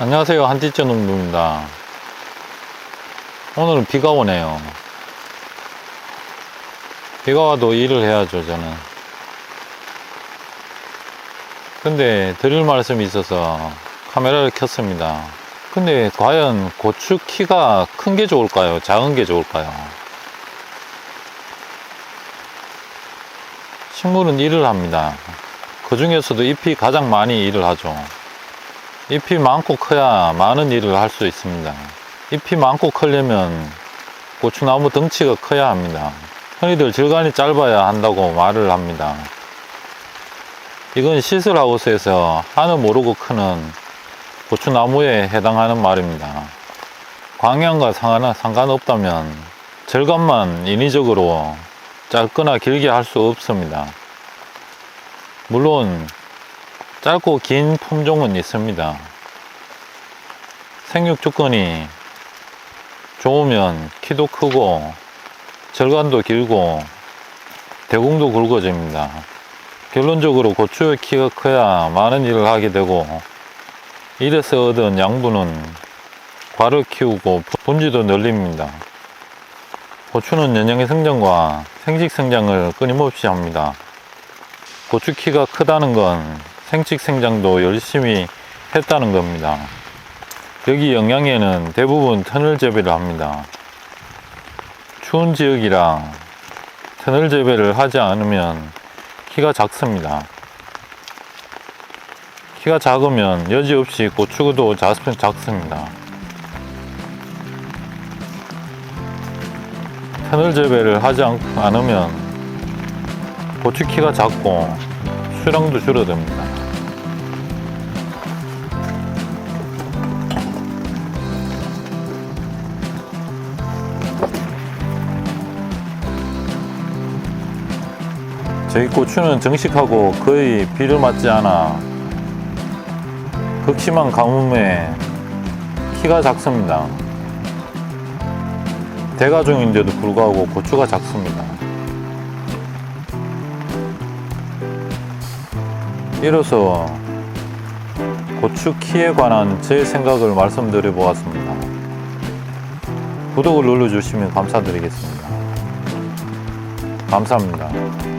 안녕하세요. 한티째 농부입니다. 오늘은 비가 오네요. 비가 와도 일을 해야죠, 저는. 근데 드릴 말씀이 있어서 카메라를 켰습니다. 근데 과연 고추 키가 큰 게 좋을까요? 작은 게 좋을까요? 식물은 일을 합니다. 그 중에서도 잎이 가장 많이 일을 하죠. 잎이 많고 커야 많은 일을 할 수 있습니다. 잎이 많고 크려면 고추나무 덩치가 커야 합니다. 흔히들 질간이 짧아야 한다고 말을 합니다. 이건 시슬하우스에서 하늘 모르고 크는 고추나무에 해당하는 말입니다. 광양과 상관- 상관없다면 절감만 인위적으로 짧거나 길게 할 수 없습니다. 물론 짧고 긴 품종은 있습니다. 생육 조건이 좋으면 키도 크고 절간도 길고 대공도 굵어집니다. 결론적으로 고추의 키가 커야 많은 일을 하게 되고 이래서 얻은 양분은 과를 키우고 분지도 늘립니다. 고추는 연령의 성장과 생식 성장을 끊임없이 합니다. 고추 키가 크다는 건 생식 생장도 열심히 했다는 겁니다. 여기 영양에는 대부분 터널 재배를 합니다. 추운 지역이라 터널 재배를 하지 않으면 키가 작습니다. 키가 작으면 여지없이 고추도 작- 작습니다. 터널 재배를 하지 않- 않으면 고추 키가 작고 수량도 줄어듭니다. 저희 고추는 정식하고 거의 비를 맞지 않아 극심한 가뭄에 키가 작습니다. 대가종인데도 불구하고 고추가 작습니다. 이로써 고추 키에 관한 제 생각을 말씀드려 보았습니다. 구독을 눌러주시면 감사드리겠습니다. 감사합니다.